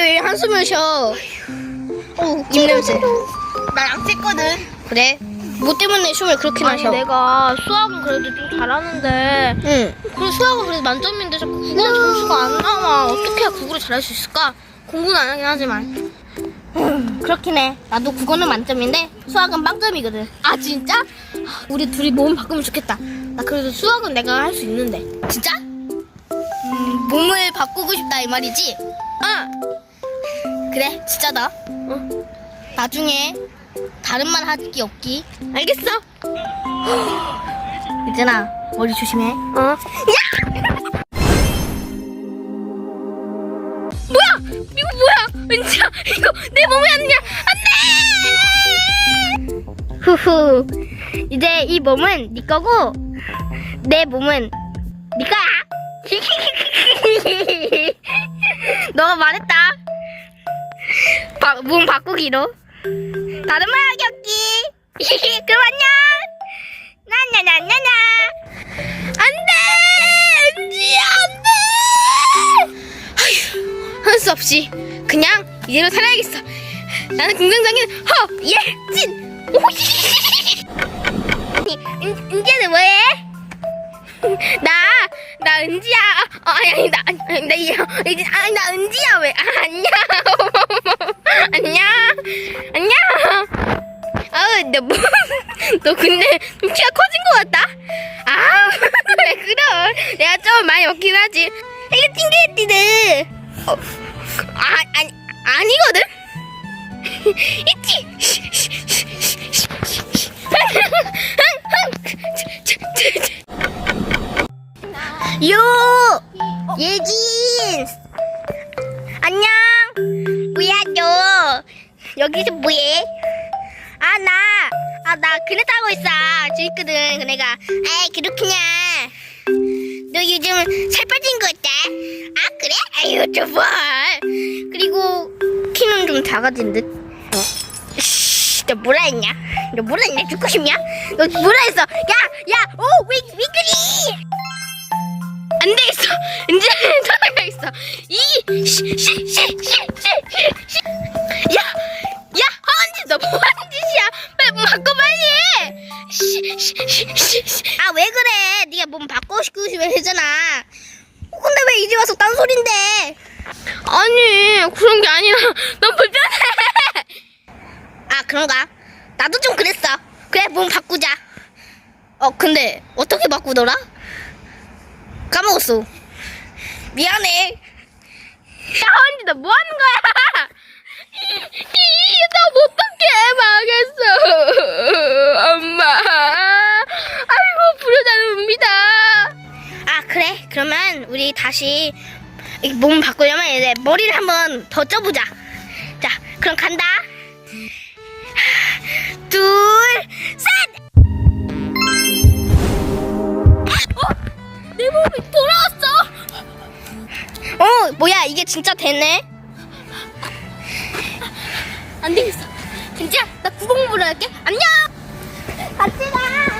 왜 한숨을 쉬어? 어, 입냄새. 나안 씻거든. 그래? 뭐 때문에 숨을 그렇게 아니 마셔? 내가 수학은 그래도 좀 잘하는데 응. 그래 수학은 그래도 만점인데 자꾸 국어는 점수가 안 나와 어떻게 해야 국어를 잘할 수 있을까? 공부는 안 하긴 하지만 그렇긴 해. 나도 국어는 만점인데 수학은 빵점이거든. 아 진짜? 아, 우리 둘이 몸 바꾸면 좋겠다 나 그래도 수학은 내가 할 수 있는데 진짜? 음, 몸을 바꾸고 싶다 이 말이지? 아! 그래, 진짜다. 어? 나중에 다른 말 하기 없기. 알겠어 있잖아, 머리 조심해. 어? 뭐야! 이거 뭐야! 은지야 이거 내 몸이 아니야 안돼! 후후. 이제 이 몸은 네 거고 내 몸은 네 거야. 너가 말했다. 바, 몸 바꾸기로. 다른 말 없기. 그럼 안녕. 나냐냐냐냐. 안돼, 은지야 안돼. 할 수 없이 그냥 이대로 살아야겠어. 나는 긍정적인 허 예진. 오히. 은, 은지는 뭐해? 나, 나 은지야. 어, 아니, 아니, 나, 아니, 나, 아니, 나 은지야, 왜? 아, 안녕. 안녕. 안녕. 아우, 너 뭐, 너 근데 좀 키가 커진 것 같다? 아, 왜 그럼? 내가 좀 많이 먹긴 하지. 이거 찡그레띠드. 어, 아, 아니, 아니거든? 있지? 요 예진 안녕 여기서 뭐해? 아 나 아 나 그네 타고 있어. 재밌거든 그네가. 아이 그렇구냐 너 요즘 살 빠진 거 같다 아 그래? 아유 저봐 그리고 키는 좀 작아진 듯. 씨, 너 뭐라 했냐? 너 뭐라 했냐? 죽고 싶냐? 너 뭐라 했어? 야 야 오 왜 왜 그리 안 되겠어. 이제 돌아가겠어. 이, 시, 시, 시, 몸 바꾸고 싶으면 되잖아. 근데 왜 이제 와서 딴소린데? 아니 그런 게 아니라 넌 불편해 아, 그런가? 나도 좀 그랬어. 그래, 몸 바꾸자. 어, 근데 어떻게 바꾸더라? 까먹었어. 미안해. 야 언니 너 뭐하는 거야 나 어떡해 그러면 우리 다시 몸 바꾸려면 이제 머리를 한번 더 쪄보자. 자, 그럼 간다. 둘, 셋! 어? 내 몸이 돌아왔어! 어, 뭐야, 이게 진짜 됐네. 안 되겠어. 진짜 나 구공부를 할게. 안녕! 같이 가!